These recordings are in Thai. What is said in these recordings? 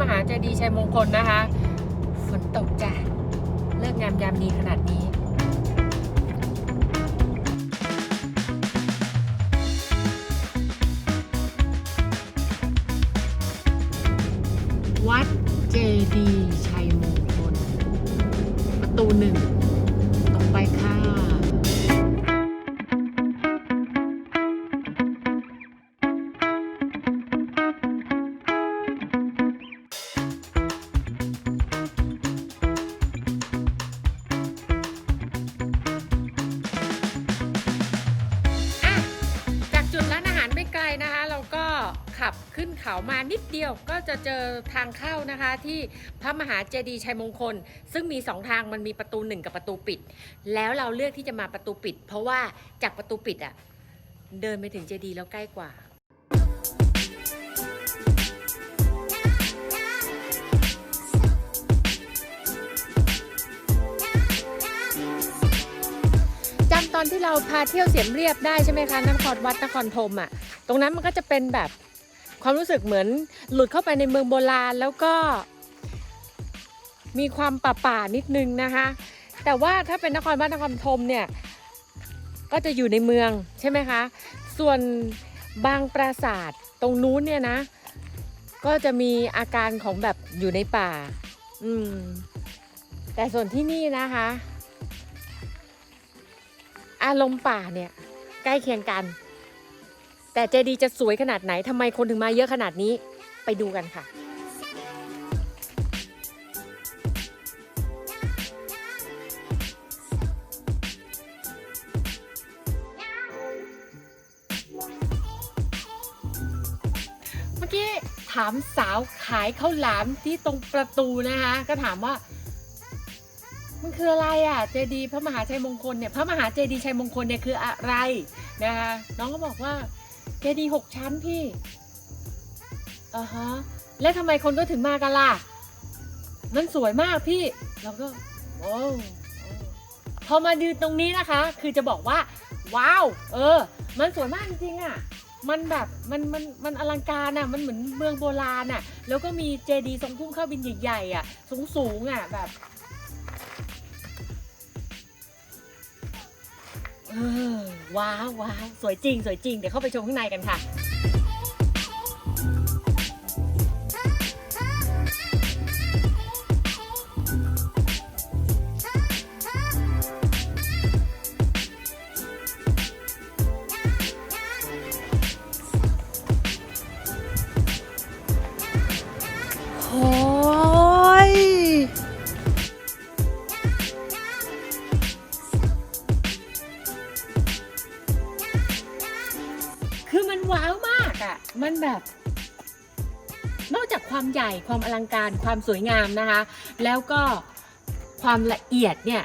มหาเจดีย์ชัยมงคลนะคะ ฝนตกจ้ะ เลิกงามยามดีขนาดนี้วัดเจดีย์ชัยมงคลประตูหนึ่ง ขับขึ้นเขามานิดเดียวก็จะเจอทางเข้านะคะที่พระมหาเจดีย์ชัยมงคล ซึ่งมีสองทางมันมีประตูหนึ่งกับประตูปิด แล้วเราเลือกที่จะมาประตูปิด เพราะว่าจากประตูปิดอะเดินไปถึงเจดีย์แล้วใกล้กว่าจำตอนที่เราพาเที่ยวเสียมเรียบได้ใช่ไหมคะนครวัดนครธมอะ ตรงนั้นมันก็จะเป็นแบบ ความรู้สึกเหมือนหลุดเข้าไปในเมืองโบราณแล้วก็ มีความป่าป่าๆนิดนึงนะคะ แต่ว่าถ้าเป็นนครวัดนครธมเนี่ยก็จะอยู่ในเมืองใช่ไหมคะ ส่วนบางปราสาทตรงนู้นเนี่ยนะ ก็จะมีอาการของแบบอยู่ในป่า อืม แต่ส่วนที่นี่นะคะ อารมณ์ป่าเนี่ย ใกล้เคียงกัน แต่เจดีย์จะสวยขนาดไหนทำไมคนถึงมาเยอะขนาดนี้ไปดูกันค่ะเมื่อกี้ถามสาวขายข้าวหลามที่ตรงประตูนะคะ ก็ถามว่า มันคืออะไรอะเจดีย์พระมหาชัยมงคลเนี่ยพระมหาเจดีย์ชัยมงคลเนี่ยคืออะไรนะคะน้องก็บอกว่า เจดีย์หกชั้นพี่อ่าฮะแล้วทำไมคนก็ถึงมากันล่ะ มันสวยมากพี่เราก็โอ้พอมาดูตรงนี้นะคะ คือจะบอกว่า ว้าว เออ มันสวยมากจริงๆอะ มันแบบมันมันมันอลังการอะ มันเหมือนเมืองโบราณอะ แล้วก็มีเจดีย์ทรงพุ่มเข้าบินใหญ่ๆอะ สูงๆอะแบบ เออว้าวว้าวสวยจริง สวยจริง เดี๋ยวเข้าไปชมข้างในกันค่ะ ความใหญ่ความอลังการความสวยงามนะคะ แล้วก็ความละเอียดเนี่ย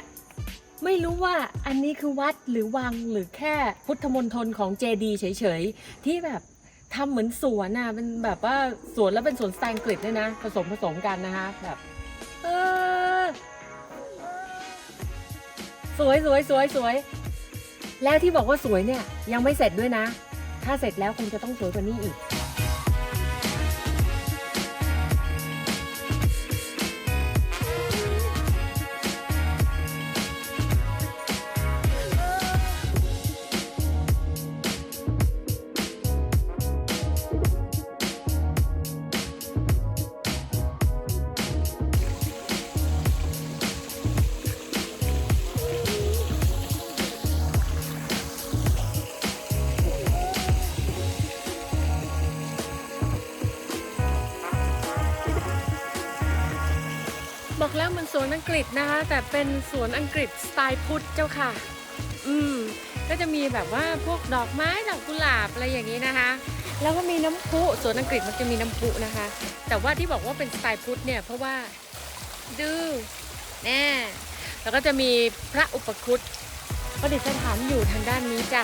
ไม่รู้ว่าอันนี้คือวัดหรือวังหรือแค่พุทธมณฑลของเจดีเฉยๆ ที่แบบทำเหมือนสวนอะเป็นแบบว่าสวนแล้วเป็นสวนสไตล์อังกฤษด้วยนะ ผสมผสมกันนะคะแบบเออสวยสวยสวยสวยแล้วที่บอกว่าสวยเนี่ยยังไม่เสร็จด้วยนะ ถ้าเสร็จแล้วคงจะต้องสวยกว่านี้อีก อังกฤษนะคะ แต่เป็นสวนอังกฤษสไตล์พุทธเจ้าค่ะ อืม ก็จะมีแบบว่าพวกดอกไม้ดอกกุหลาบอะไรอย่างนี้นะคะ แล้วก็มีน้ำพุสวนอังกฤษมันจะมีน้ำพุนะคะ แต่ว่าที่บอกว่าเป็นสไตล์พุทธเนี่ยเพราะว่าดูแน่แล้วก็จะมีพระอุปคุตประดิษฐานอยู่ทางด้านนี้จ้ะ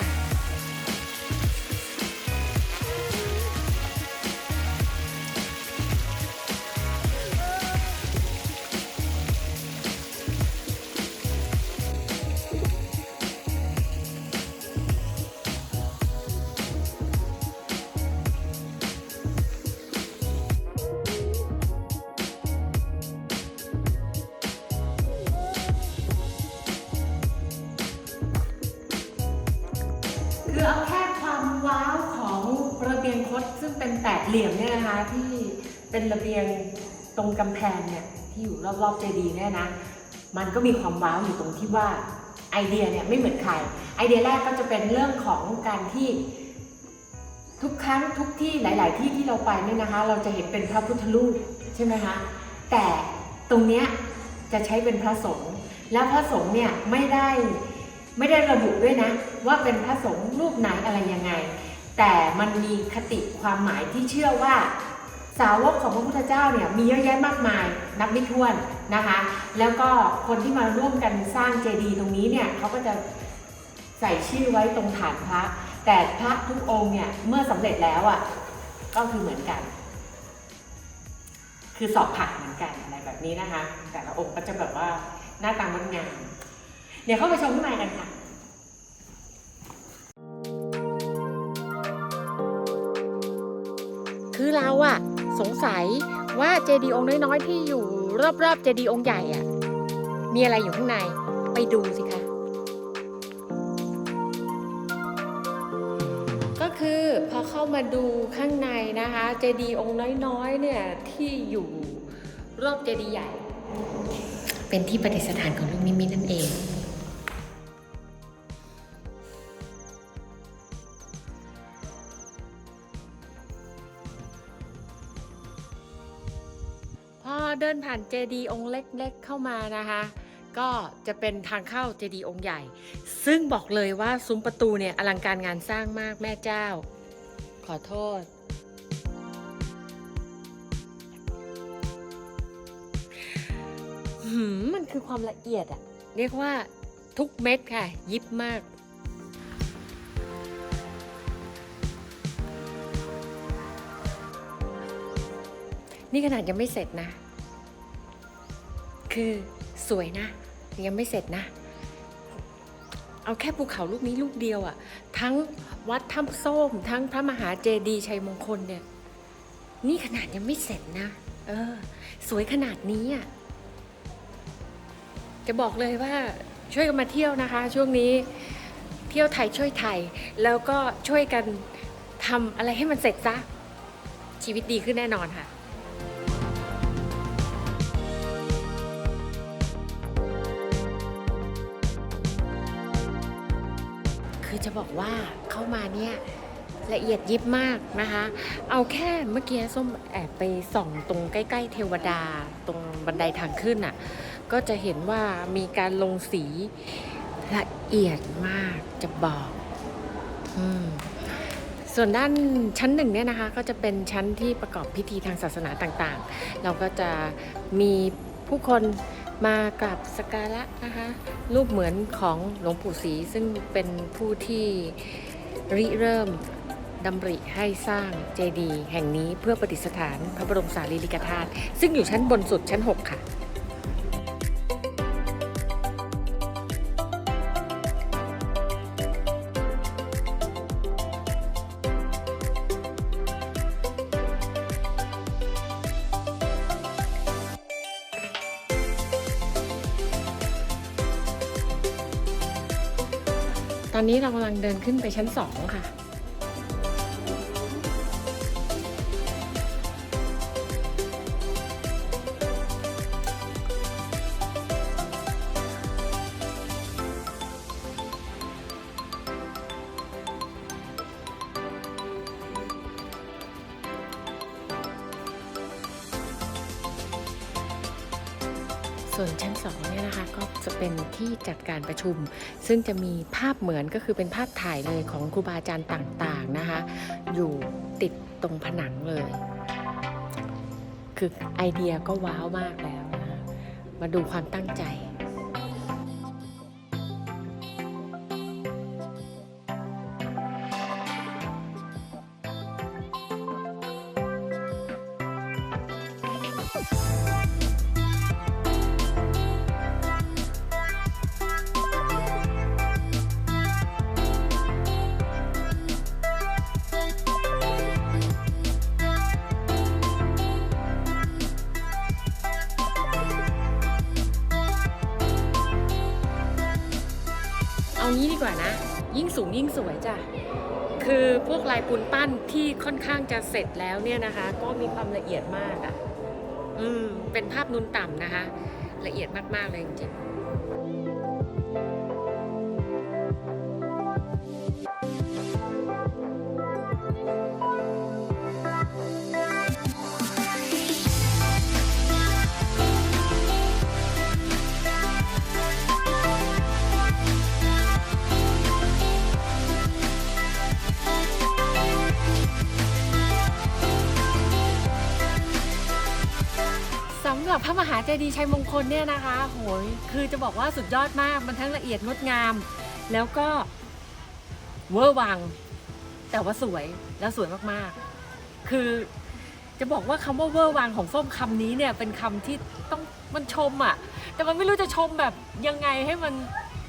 ดซึ่งเป็นแปดเหลี่ยมเนี่ยนะคะที่เป็นระเบียงตรงกำแพงเนี่ยที่อยู่รอบๆเจดีย์เนี่ยนะมันก็มีความว้าวอยู่ตรงที่ว่าไอเดียเนี่ยไม่เหมือนใครไอเดียแรกก็จะเป็นเรื่องของการที่ทุกครั้งทุกที่หลาย ๆ ที่ที่เราไปเนี่ยนะคะ เราจะเห็นเป็นพระพุทธรูปใช่ไหมคะแต่ตรงเนี้ยจะใช้เป็นพระสงฆ์แล้วพระสงฆ์เนี่ยไม่ได้ไม่ได้ระบุด้วยนะ ว่าเป็นพระสงฆ์รูปไหนอะไรยังไง แต่มันมีคติความหมายที่เชื่อว่า สาวกของพระพุทธเจ้าเนี่ยมีเยอะแยะมากมายนับไม่ถ้วนนะคะ แล้วก็คนที่มาร่วมกันสร้างเจดีย์ตรงนี้เนี่ยเขาก็จะใส่ชื่อไว้ตรงฐานพระ แต่พระทุกองค์เนี่ยเมื่อสำเร็จแล้วอะก็คือเหมือนกัน คือสอบผ่านเหมือนกันอะไรแบบนี้นะคะ แต่ละองค์ก็จะแบบว่าหน้าตางดงามเดี๋ยวเข้าไปชมข้างในกันค่ะ คือเราอะสงสัยว่าเจดีย์องค์น้อยๆ ที่อยู่รอบๆเจดีย์องค์ใหญ่อะมีอะไรอยู่ข้างในไปดูสิคะ ก็คือพอเข้ามาดูข้างในนะคะเจดีย์องค์น้อยๆเนี่ยที่อยู่รอบเจดีย์ใหญ่ เป็นที่ประดิษฐานของลูกนิมิตนั่นเอง เดินผ่านเจดีย์องค์เล็กๆเข้ามานะคะ ก็จะเป็นทางเข้าเจดีย์องค์ใหญ่ ซึ่งบอกเลยว่าซุ้มประตูเนี่ยอลังการงานสร้างมากแม่เจ้า ขอโทษ มันคือความละเอียดอะเรียกว่าทุกเม็ดค่ะ ยิบมากนี่ขนาดยังไม่เสร็จนะ คือสวยนะ ยังไม่เสร็จนะ เอาแค่ภูเขาลูกนี้ลูกเดียวอะทั้งวัดถ้ำส้ม ทั้งพระมหาเจดีย์ชัยมงคลเนี่ย นี่ขนาดยังไม่เสร็จนะ เออ สวยขนาดนี้อะจะบอกเลยว่าช่วยกันมาเที่ยวนะคะ ช่วงนี้เที่ยวไทยช่วยไทย แล้วก็ช่วยกันทำอะไรให้มันเสร็จซะชีวิตดีขึ้นแน่นอนค่ะ คือจะบอกว่าเข้ามาเนี่ยละเอียดยิบมากนะคะ เอาแค่เมื่อกี้ส้มแอบไปส่องตรงใกล้ ๆ เทวดาตรงบันไดทางขึ้นอะ ก็จะเห็นว่ามีการลงสีละเอียดมากจะบอกอมส่วนด้านชั้นหนึ่งเนี่ยนะคะ ก็จะเป็นชั้นที่ประกอบพิธีทางศาสนาต่างๆ เราก็จะมีผู้คน มากราบสการะนะคะรูปเหมือนของหลวงปู่ศรีซึ่งเป็นผู้ที่ริเริ่มดำริให้สร้างเจดีย์แห่งนี้เพื่อประดิษฐานพระบรมสารีริกธาตุซึ่งอยู่ชั้นบนสุดชั้น 6 ค่ะ อนนี้เรากำลังเดินขึ้นไปชั้นสองค่ะ ส่วนชั้น2เนี่ยนะคะก็จะเป็นที่จัดการประชุม ซึ่งจะมีภาพเหมือนก็คือเป็นภาพถ่ายเลยของครูบาอาจารย์ต่างๆนะคะ อยู่ติดตรงผนังเลย คือไอเดียก็ว้าวมากแล้วนะคะมาดูความตั้งใจ เอางี้ดีกว่านะ ยิ่งสูงยิ่งสวยจ้ะ คือพวกลายปูนปั้นที่ค่อนข้างจะเสร็จแล้วเนี่ยนะคะ ก็มีความละเอียดมากอะ่ะ อืม เป็นภาพนูนต่ำนะคะ ละเอียดมากๆเลยจริงๆ ระมหาเจดีย์ชัยมงคลเนี่ยนะคะโหยคือจะบอกว่าสุดยอดมากมันทั้งละเอียดงดงาม แล้วก็เวอร์วัง แต่ว่าสวยแล้วสวยมากๆ คือจะบอกว่าคำว่าเวอร์วังของส้มคำนี้เนี่ยเป็นคำที่ต้องมันชมอะ่ะ แต่มันไม่รู้จะชมแบบยังไงให้มัน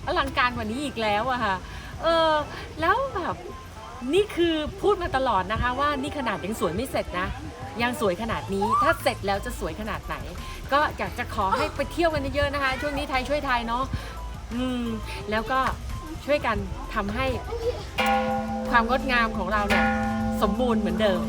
อลังการกว่านี้อีกแล้วอะค่ะเออแล้วแบบ นี่คือพูดมาตลอดนะคะว่านี่ขนาดยังสวยไม่เสร็จนะ ยังสวยขนาดนี้ถ้าเสร็จแล้วจะสวยขนาดไหน ก็อยากจะขอให้ไปเที่ยวกันเยอะๆนะคะ ช่วงนี้ไทยช่วยไทยเนาะอืมแล้วก็ช่วยกันทำให้ความงดงามของเราเนี่ยสมบูรณ์เหมือนเดิม